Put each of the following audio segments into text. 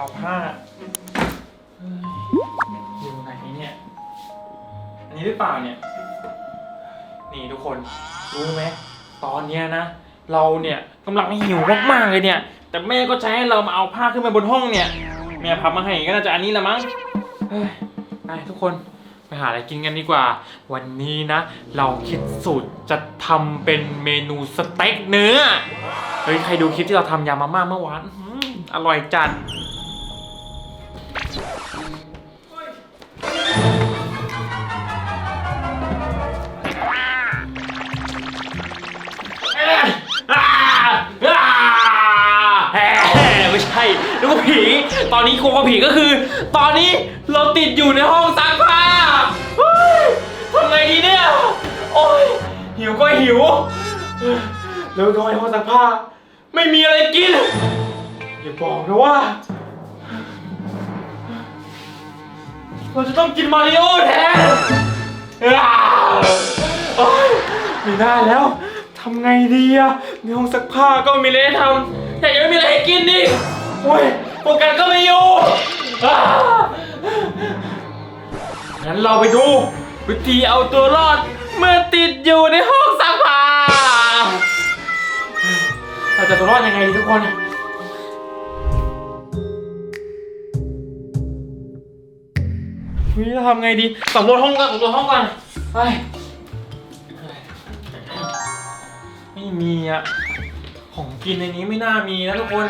าวผ้าเฮ้ยอยู่ไหนเนี่ย อันนี้หรือเปล่าเนี่ย นี่ทุกคนรู้ไหมตอนเนี้ยนะ เราเนี่ยกำลังหิวมากๆเลยเนี่ย แต่แม่ก็ใช้ให้เรามาเอาผ้าขึ้นไปบนห้องเนี่ย แม่พับมาให้ก็น่าจะอันนี้ละมั้งเฮ้ยไปทุกคนไปหาอะไรกินกันดีกว่า วันนี้นะ เราคิดสูตรจะทำเป็นเมนูสเต็กเนื้อ เฮ้ย ใครดูคลิปที่เราทำยำมาม่าเมื่อวานอื้อหืออร่อยจัด ใช่นึกว่าผี ตอนนี้กลัวผีก็คือ ตอนนี้เราติดอยู่ในห้องซักผ้าเฮ้ยทำไงดีเนี่ย โอ้ยหิวก็หิวแล้วทำไมห้องซักผ้า ไม่มีอะไรกิน อย่าบอกนะว่า เราจะต้องกินมาริโอแทนอ้าวโอ๊ยไม่ได้แล้ว ทำไงดีอะในห้องซักผ้าก็ไม่มีอะไรให้ทำแต่ยังไม่มีอะไรให้กินดิ อ้ยโฟกัสก็ไม่อยู่อ้างั้นเราไปดูวิธีเอาตัวรอด เมื่อติดอยู่ในห้องซักผ้าเราจะตัวรอดยังไงดีทุกคน นี่จะทำไงดีสำรวจห้องก่อนสำรวจห้องก่อนไปไม่มีอะของกินในนี้ไม่น่ามีนะทุกคน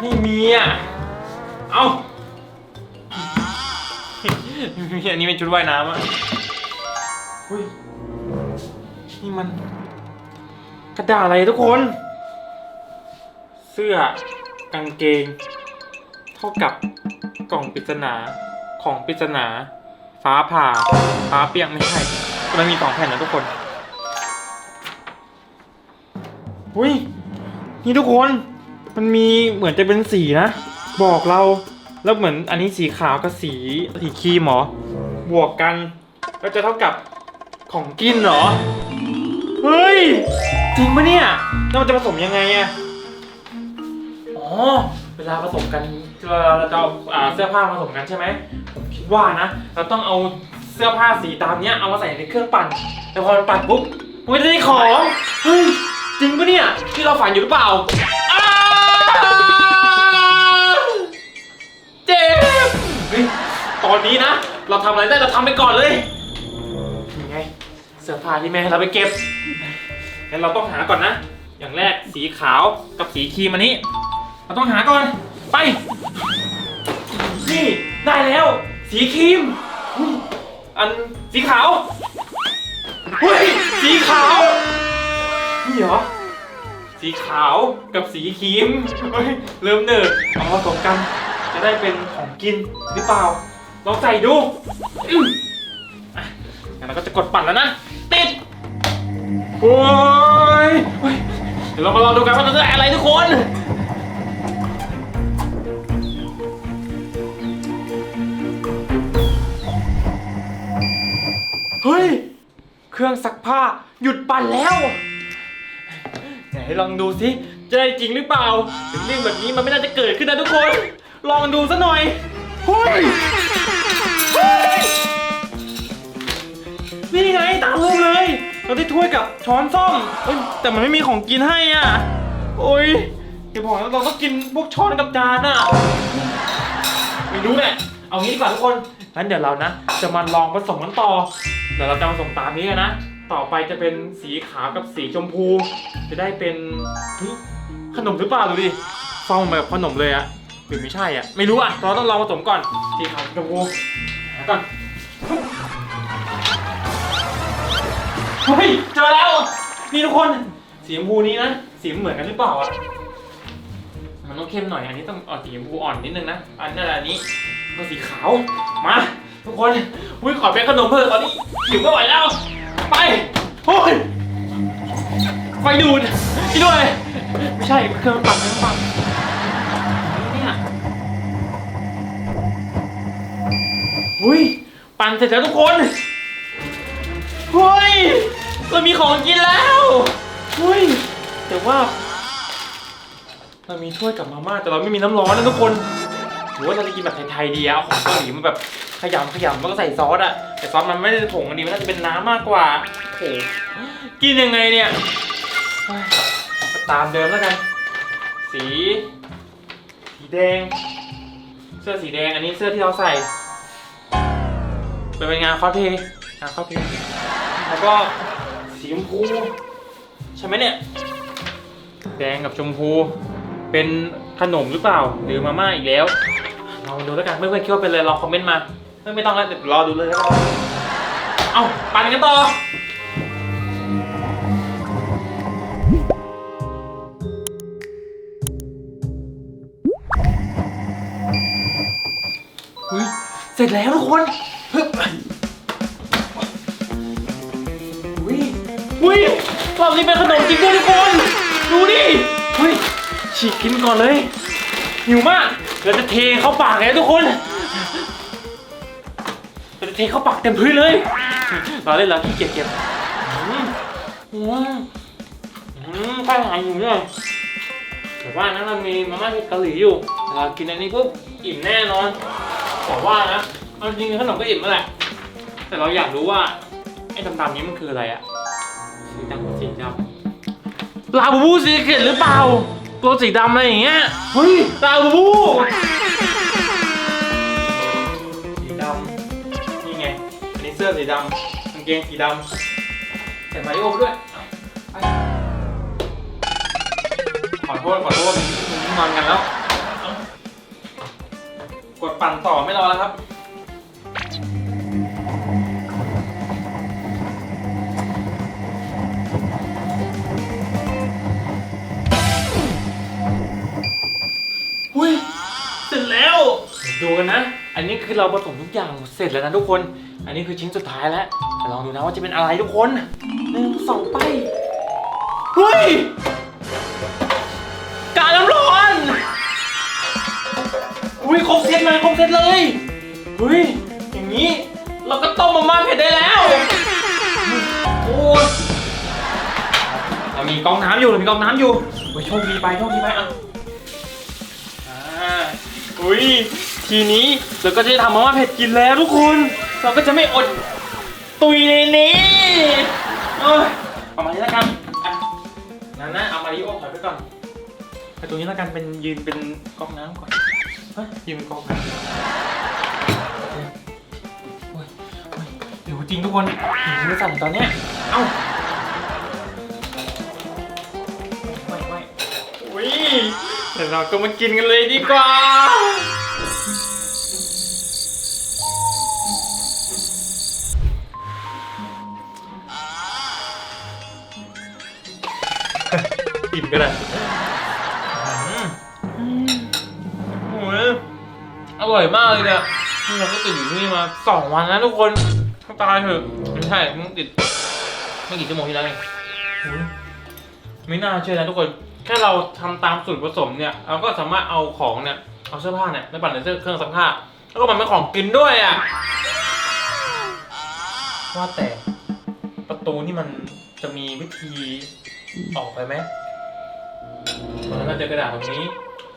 ไม่มีอะเอามีอันนี้เป็นชุดว่ายน้ำอะอุ้ย นี่มัน กระดาษอะไรทุกคน เสื้อกางเกง เท่ากับกล่องปริศนาของปริศนา ฟ้าผ่า ฟ้าเปียกไม่ใช่ มันมีสองแผ่นนะทุกคน อุ้ย นี่ทุกคนมันมีเหมือนจะเป็นสีนะ บอกเราแล้วเหมือนอันนี้สีขาวกับสีสีครีมเหรอบวกกันก็จะเท่ากับของกินเหรอ เฮ้ย จริงปะเนี่ยแล้วมันจะผสมยังไงอะอ๋อ เวลาผสมกันเวลาเราจะเอาอ่าเสื้อผ้าผสมกันใช่ไหมผมคิดว่านะ เราต้องเอาเสื้อผ้าสีตามเนี้ยเอามาใส่ในเครื่องปั่น แต่พอมันปั่นปุ๊บมันจะได้ของ เฮ้ย จริงปะเนี่ยที่เราฝันอยู่หรือเปล่าอ้าวเจ็บเฮ้ยตอนนี้นะ เราทำอะไรได้เราทำไปก่อนเลยนี่ไงเสื้อผ้าที่แม่ให้เราไปเก็บงั้นเราต้องหาก่อนนะ อย่างแรกสีขาวกับสีครีมอันนี้ เราต้องหาก่อนไป นี่ได้แล้ว สีครีมอุ๊ยอันสีขาวเฮ้ยสีขาวนี่ เหรอ สีขาวกับสีครีมเฮ้ยเริ่มเนิร์ดเอามาผสมกัน จะได้เป็นของกินหรือเปล่า ลองใส่ดูอืมอะงั้นเราก็จะกดปั่นแล้วนะ ติด โอ้ยเฮ้ยเดี๋ยวเรามาลองดูกันว่าเราจะได้อะไรทุกคน เฮ้ย เครื่องซักผ้าหยุดปั่นแล้ว ไหนลองดูสิจะได้จริงหรือเปล่าถึงเรื่องแบบนี้มันไม่น่าจะเกิดขึ้นนะทุกคน ลองดูซะหน่อยเฮ้ยเฮ้ยนี่ไงตามรูปเลย เราได้ถ้วยกับช้อนส้อมเอ้ยแต่มันไม่มีของกินให้อะโอ้ยเดี๋ยวบอกนะเราต้องกินพวกช้อนกับจานอะไม่รู้แหละเอางี้ดีกว่าทุกคนงั้นเดี๋ยวเรานะ จะมาลองผสมกันต่อเดี๋ยวเราจะผสมตามนี้กันนะ ต่อไปจะเป็นสีขาวกับสีชมพู จะได้เป็นเฮ้ยขนมหรือเปล่าดูดิฟองแบบขนมเลยอะหรือไม่ใช่อะไม่รู้อะเราต้องลองผสมก่อนสีขาวกับชมพูหาก่อนเฮ้ยเจอแล้วนี่ทุกคนสีชมพูนี้นะสีมันเหมือนกันหรือเปล่าอะมันต้องเข้มหน่อยอันนี้ต้องออกสีชมพูอ่อนนิดนึงนะอันนั้นอันนี้ก็สีขาวมาทุกคนอุ้ยขอเป็นขนมเพิ่มตอนนี้หิวไม่ไหวแล้ว ไปโอ้ยไฟดูดช่วยด้วยไม่ใช่เครื่องปั่นเครื่องปั่นเนี่ยอุ้ยปั่นเสร็จแล้วทุกคนเฮ้ยเรามีของกินแล้วเฮ้ยแต่ว่าเเรามีถ้วยกับมาม่าแต่เราไม่มีน้ำร้อนนะทุกคนหรือว่าเราจะกินแบบไทยๆดีอะเอาของเกาหลีมาแบบ ขยำขยำแล้วก็ใส่ซอสอะแต่ซอสมันไม่ได้ผงอันนี้มันน่าจะเป็นน้ำมากกว่าโอ้โหกินยังไงเนี่ยตามเดิมแล้วกัน สี สีแดง เสื้อสีแดงอันนี้เสื้อที่เราใส่เป็นงานคอสเพย์งานคอสเพย์แล้วก็สีชมพูใช่ไหมเนี่ย แดงกับชมพูเป็นขนมหรือเปล่า หรือมาม่าอีกแล้วลองดูแล้วกันเพื่อนๆคิดว่าเป็นอะไรลองคอมเมนต์มา เพื่อนไม่ต้องแล้วเดี๋ยวรอดูเลยแล้วกันเอ้าปั่นกันต่ออุ้ยเสร็จแล้วทุกคนฮึบอุ้ยอุ้ยรอบนี้เป็นขนมจริงด้วยทุกคน ดูดิอุ้ยฉีกกินก่อนเลยหิวมากเราจะเทเข้าปากเลยทุกคน เทเข้าปากเต็มพื้นเลยเราเล่นแล้วขี้เกียจเก็บอืมอืมอืมข้าวหายหิวเลยแต่ว่านั้นเรามีมาม่าเผ็ดเกาหลีอยู่เรากินอันนี้ปุ๊บอิ่มแน่นอนแต่ว่านะเอาจริงขนมก็อิ่มแล้วแหละ แต่เราอยากรู้ว่าไอ้ดำๆนี้มันคืออะไรอะสีดำสีดำลาบูบูสีเกตหรือเปล่าตัวสีดำอะไรอย่างเงี้ยเฮ้ยลาบูบู สื้อสีดำกางเกงสีดำใส่มาริโอด้วยขอโทษขอโทษงอนกันแล้ว กดปั่นต่อไม่รอแล้วครับหุ้ยเสร็จแล้วดูกันนะ อันนี้คือเราผสมทุกอย่างเสร็จแล้วนะทุกคน อันนี้คือชิ้นสุดท้ายแล้วลองดูนะว่าจะเป็นอะไรทุกคนหนึ่งสองไปเฮ้ยกาน้ำร้อนอุ้ยครบเซตเลยครบเซตเลยเฮ้ยอย่างนี้เราก็ต้มมาม่าเผ็ดได้แล้วโอ้ยเรามีกองน้ำอยู่เรามีกองน้ำอยู่เฮ้ยโชคดีไปโชคดีไปอะอ่าอุ้ยทีนี้เราก็จะทำมาม่าเผ็ดกินแล้วทุกคน เราก็จะไม่อดตุยในนี้เอ้ยเอามานี้แล้วกันอะนั่นนะเอามาริโอถอยไปก่อนไปตรงนี้แล้วกันเป็นยืนเป็นก๊อกน้ำก่อนเฮ้ยยืนเป็นก๊อกน้ำโอ้ยโอ้ยหิวจริงทุกคนหิวสั่นตอนเนี้ยเอ้าไม่ไม่อุ้ยเดี๋ยวเราก็มากินกันเลยดีกว่าินก็ได้อืมโอ้ยอร่อยมากเลยเนี่ยนี่เราก็ติดอยู่ที่นี่มาสองวันแล้วทุกคนตายเถอะไม่ใช่มึงติดไม่กี่ชั่วโมงที่แล้วเองไม่น่าเชื่อนะทุกคน แค่เราทำตามสูตรผสมเนี่ย เราก็สามารถเอาของเนี่ย เอาเสื้อผ้าเนี่ยไปปั่นในเครื่องซักผ้า แล้วก็มันเป็นของกินด้วยอะ ว่าแต่ประตูนี่มันจะมีวิธีออกไปไหม ตอนนั้เราเจอกระดาษตรงนี้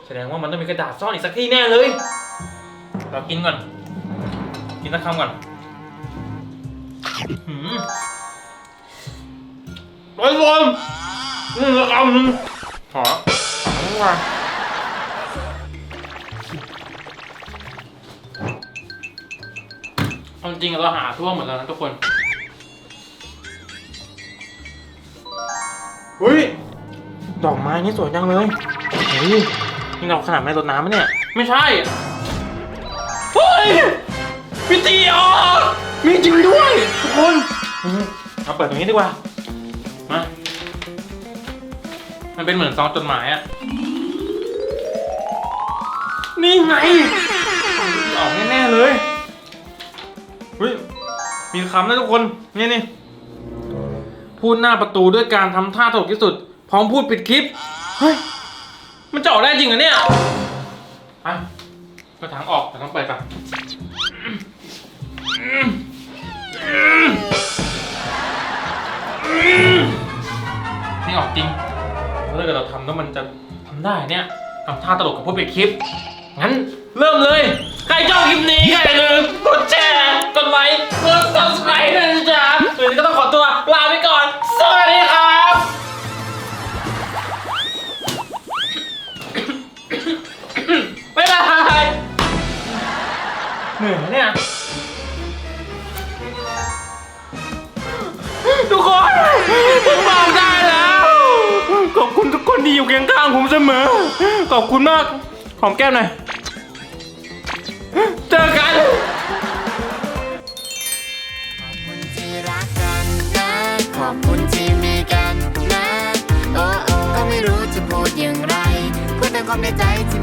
แสดงว่ามันต้องมีกระดาษซ่อนอีกสักที่แน่เลย เรากินก่อน กินสักคำก่อนหืมร้อยรวมนี่ละคำหนึ่งขอขอมาเอาจริงเราหาทั่วหมดแล้วนะทุกคน เฮ้ย ดอกไม้นี่สวยจังเลยเฮ้ยนี่เราขนาดไม่รดน้ำมะเนี่ย ไม่ใช่ เฮ้ยพิธีออกมีจริงด้วยทุกคนอืมเอาเปิดตรงนี้ดีกว่า มา มันเป็นเหมือนซองจดหมายอะนี่ไง ออกแน่ๆเลยเฮ้ยมีคำนะทุกคน นี่นี่พูดหน้าประตูด้วยการทำท่าตลกที่สุด พร้อมพูดปิดคลิป เฮ้ย มันจะออกได้จริงเหรอเนี่ยอะก็ทางออกแต่ต้องเปิดก่อนนี่ออกจริงแล้วถ้าเกิดเราทำแล้วมันจะทำได้เนี่ยทำท่าตลกกับผู้ปิดคลิป งั้นเริ่มเลย ใครชอบคลิปนี้ก็อย่าลืมกดแชร์ กดไลค์กด subscribe ด้วยนะจ๊ะเดี๋ยวนี้ก็ต้องขอตัวลา เหนื่อยนะเนี่ย ทุกคนผมบอกได้แล้ว ขอบคุณทุกคนที่อยู่เคียงข้างผมเสมอ ขอบคุณมากหอมแก้มหน่อย เจอกัน ที่รักกันนะ ขอบคุณที่มีกันนะ โอ้โอ้ก็ไม่รู้จะพูดอย่างไรพูดแต่ความในใจที่